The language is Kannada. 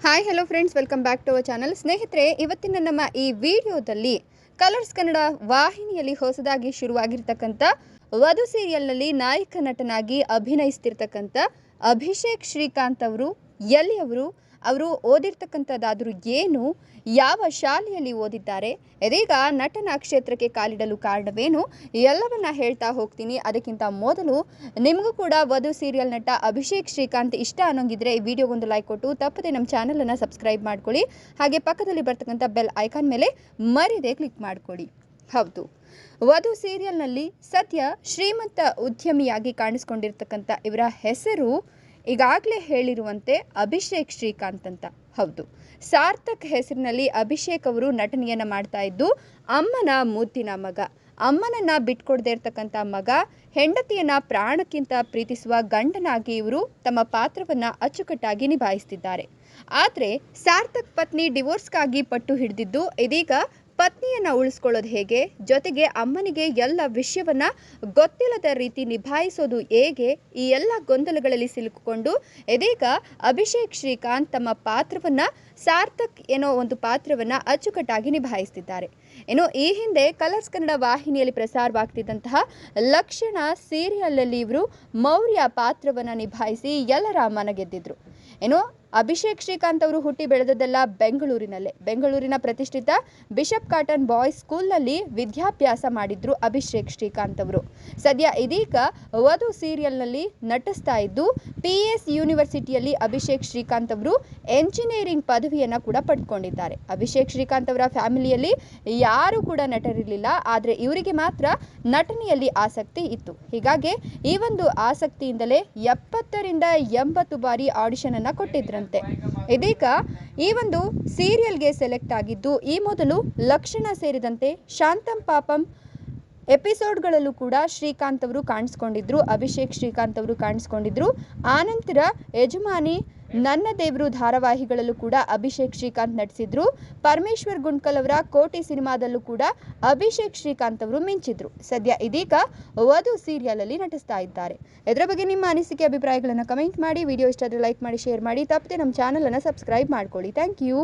Hi hello friends welcome back to our channel ಸ್ನೇಹಿತರೆ ಇವತ್ತಿನ ನಮ್ಮ ಈ ವಿಡಿಯೋದಲ್ಲಿ ಕಲರ್ಸ್ ಕನ್ನಡ ವಾಹಿನಿಯಲ್ಲಿ ಹೊಸದಾಗಿ ಶುರುವಾಗಿರ್ತಕ್ಕಂಥ ವಧು ಸೀರಿಯಲ್ನಲ್ಲಿ ನಾಯಕ ನಟನಾಗಿ ಅಭಿನಯಿಸ್ತಿರ್ತಕ್ಕಂಥ ಅಭಿಷೇಕ್ ಶ್ರೀಕಾಂತ್ ಅವರು, ಎಲ್ಲಿ ಅವರು ಓದಿರ್ತಕ್ಕಂಥದ್ದಾದರೂ ಏನು, ಯಾವ ಶಾಲೆಯಲ್ಲಿ ಓದಿದ್ದಾರೆ, ಇದೀಗ ನಟನ ಕ್ಷೇತ್ರಕ್ಕೆ ಕಾಲಿಡಲು ಕಾರಣವೇನು, ಎಲ್ಲವನ್ನ ಹೇಳ್ತಾ ಹೋಗ್ತೀನಿ. ಅದಕ್ಕಿಂತ ಮೊದಲು ನಿಮಗೂ ಕೂಡ ವಧು ಸೀರಿಯಲ್ ನಟ ಅಭಿಷೇಕ್ ಶ್ರೀಕಾಂತ್ ಇಷ್ಟ ಅನ್ನೋಂಗಿದ್ರೆ ಈ ವಿಡಿಯೋಗೊಂದು ಲೈಕ್ ಕೊಟ್ಟು, ತಪ್ಪದೆ ನಮ್ಮ ಚಾನಲನ್ನು ಸಬ್ಸ್ಕ್ರೈಬ್ ಮಾಡ್ಕೊಳ್ಳಿ. ಹಾಗೆ ಪಕ್ಕದಲ್ಲಿ ಬರ್ತಕ್ಕಂಥ ಬೆಲ್ ಐಕಾನ್ ಮೇಲೆ ಮರಿದೆ ಕ್ಲಿಕ್ ಮಾಡಿಕೊಡಿ ಹೌದು. ವಧು ಸೀರಿಯಲ್ನಲ್ಲಿ ಸದ್ಯ ಶ್ರೀಮಂತ ಉದ್ಯಮಿಯಾಗಿ ಕಾಣಿಸ್ಕೊಂಡಿರ್ತಕ್ಕಂಥ ಇವರ ಹೆಸರು ಈಗಾಗಲೇ ಹೇಳಿರುವಂತೆ ಅಭಿಷೇಕ್ ಶ್ರೀಕಾಂತ್ ಅಂತ. ಹೌದು. ಸಾರ್ಥಕ್ ಹೆಸರಿನಲ್ಲಿ ಅಭಿಷೇಕ್ ಅವರು ನಟನೆಯನ್ನು ಮಾಡ್ತಾ ಇದ್ದು, ಅಮ್ಮನ ಮೂತಿನ ಮಗ. ಅಮ್ಮನನ್ನ ಬಿಟ್ಕೊಡದೇ ಇರ್ತಕ್ಕಂಥ ಮಗ, ಹೆಂಡತಿಯನ್ನ ಪ್ರಾಣಕ್ಕಿಂತ ಪ್ರೀತಿಸುವ ಗಂಡನಾಗಿ ಇವರು ತಮ್ಮ ಪಾತ್ರವನ್ನ ಅಚ್ಚುಕಟ್ಟಾಗಿ ನಿಭಾಯಿಸ್ತಿದ್ದಾರೆ. ಆದರೆ, ಸಾರ್ಥಕ್ ಪತ್ನಿ ಡಿವೋರ್ಸ್ಗಾಗಿ ಪಟ್ಟು ಹಿಡಿದಿದ್ದು ಇದೀಗ ಪತ್ನಿಯನ್ನ ಉಳಿಸ್ಕೊಳ್ಳೋದು ಹೇಗೆ? ಜೊತೆಗೆ ಅಮ್ಮನಿಗೆ ಎಲ್ಲ ವಿಷಯವನ್ನ ಗೊತ್ತಿಲ್ಲದ ರೀತಿ ನಿಭಾಯಿಸೋದು ಹೇಗೆ? ಈ ಎಲ್ಲ ಗೊಂದಲಗಳಲ್ಲಿ ಸಿಲುಕಿಕೊಂಡು ಇದೀಗ ಅಭಿಷೇಕ್ ಶ್ರೀಕಾಂತ್ ತಮ್ಮ ಪಾತ್ರವನ್ನ ಸಾರ್ಥಕ್ ಏನೋ ಒಂದು ಪಾತ್ರವನ್ನ ಅಚ್ಚುಕಟ್ಟಾಗಿ ನಿಭಾಯಿಸ್ತಿದ್ದಾರೆ. ಇನ್ನು ಈ ಹಿಂದೆ ಕಲರ್ಸ್ ಕನ್ನಡ ವಾಹಿನಿಯಲ್ಲಿ ಪ್ರಸಾರವಾಗ್ತಿದ್ದಂತಹ ಲಕ್ಷಣ ಸೀರಿಯಲಲ್ಲಿ ಇವರು ಮೌರ್ಯ ಪಾತ್ರವನ್ನ ನಿಭಾಯಿಸಿ ಎಲ್ಲರ ಮನಗೆದ್ದಿದ್ರು ಏನು, ಅಭಿಷೇಕ್ ಶ್ರೀಕಾಂತ್ ಅವರು ಹುಟ್ಟಿ ಬೆಳೆದದ್ದೆಲ್ಲ ಬೆಂಗಳೂರಿನಲ್ಲೇ. ಬೆಂಗಳೂರಿನ ಪ್ರತಿಷ್ಠಿತ ಬಿಷಪ್ ಕಾಟನ್ ಬಾಯ್ಸ್ ಸ್ಕೂಲ್ನಲ್ಲಿ ವಿದ್ಯಾಭ್ಯಾಸ ಮಾಡಿದ್ರು ಅಭಿಷೇಕ್ ಶ್ರೀಕಾಂತ್ ಅವರು. ಸದ್ಯ ಇದೀಗ ವಧು ಸೀರಿಯಲ್ನಲ್ಲಿ ನಟಿಸ್ತಾ ಇದ್ದು ಪಿ ಎಸ್ ಯೂನಿವರ್ಸಿಟಿಯಲ್ಲಿ ಅಭಿಷೇಕ್ ಶ್ರೀಕಾಂತ್ ಅವರು ಎಂಜಿನಿಯರಿಂಗ್ ಪದವಿಯನ್ನು ಕೂಡ ಪಡ್ಕೊಂಡಿದ್ದಾರೆ. ಅಭಿಷೇಕ್ ಶ್ರೀಕಾಂತ್ ಅವರ ಫ್ಯಾಮಿಲಿಯಲ್ಲಿ ಯಾರು ಕೂಡ ನಟರಿರಲಿಲ್ಲ, ಆದರೆ ಇವರಿಗೆ ಮಾತ್ರ ನಟನೆಯಲ್ಲಿ ಆಸಕ್ತಿ ಇತ್ತು. ಹೀಗಾಗಿ ಈ ಒಂದು ಆಸಕ್ತಿಯಿಂದಲೇ ಎಪ್ಪತ್ತರಿಂದ ಎಂಬತ್ತು ಬಾರಿ ಆಡಿಷನ್ ಅನ್ನ ಕೊಟ್ಟಿದ್ರಂತೆ. ಇದೀಗ ಈ ಒಂದು ಸೀರಿಯಲ್ಗೆ ಸೆಲೆಕ್ಟ್ ಆಗಿದ್ದು, ಈ ಮೊದಲು ಲಕ್ಷಣ ಸೇರಿದಂತೆ ಶಾಂತಂ ಪಾಪಂ ಎಪಿಸೋಡ್ಗಳಲ್ಲೂ ಕೂಡ ಶ್ರೀಕಾಂತ್ ಅವರು ಕಾಣಿಸ್ಕೊಂಡಿದ್ರು, ಅಭಿಷೇಕ್ ಶ್ರೀಕಾಂತ್ ಅವರು ಕಾಣಿಸ್ಕೊಂಡಿದ್ರು. ಆನಂತರ ಯಜಮಾನಿ ನನ್ನ ದೇವರು ಧಾರಾವಾಹಿಗಳಲ್ಲೂ ಕೂಡ ಅಭಿಷೇಕ್ ಶ್ರೀಕಾಂತ್ ನಟಿಸಿದ್ರು. ಪರಮೇಶ್ವರ್ ಗುಂಡ್ಕಲ್ ಅವರ ಕೋಟಿ ಸಿನಿಮಾದಲ್ಲೂ ಕೂಡ ಅಭಿಷೇಕ್ ಶ್ರೀಕಾಂತ್ ಅವರು ಮಿಂಚಿದ್ರು. ಸದ್ಯ ಇದೀಗ ವಧು ಸೀರಿಯಲ್ ಅಲ್ಲಿ ನಟಿಸ್ತಾ ಇದ್ದಾರೆ. ಇದರ ಬಗ್ಗೆ ನಿಮ್ಮ ಅನಿಸಿಕೆ, ಅಭಿಪ್ರಾಯಗಳನ್ನು ಕಮೆಂಟ್ ಮಾಡಿ. ವಿಡಿಯೋ ಇಷ್ಟ ಆದರೆ ಲೈಕ್ ಮಾಡಿ, ಶೇರ್ ಮಾಡಿ. ತಪ್ಪದೆ ನಮ್ಮ ಚಾನಲನ್ನು ಸಬ್ಸ್ಕ್ರೈಬ್ ಮಾಡ್ಕೊಳ್ಳಿ. Thank you.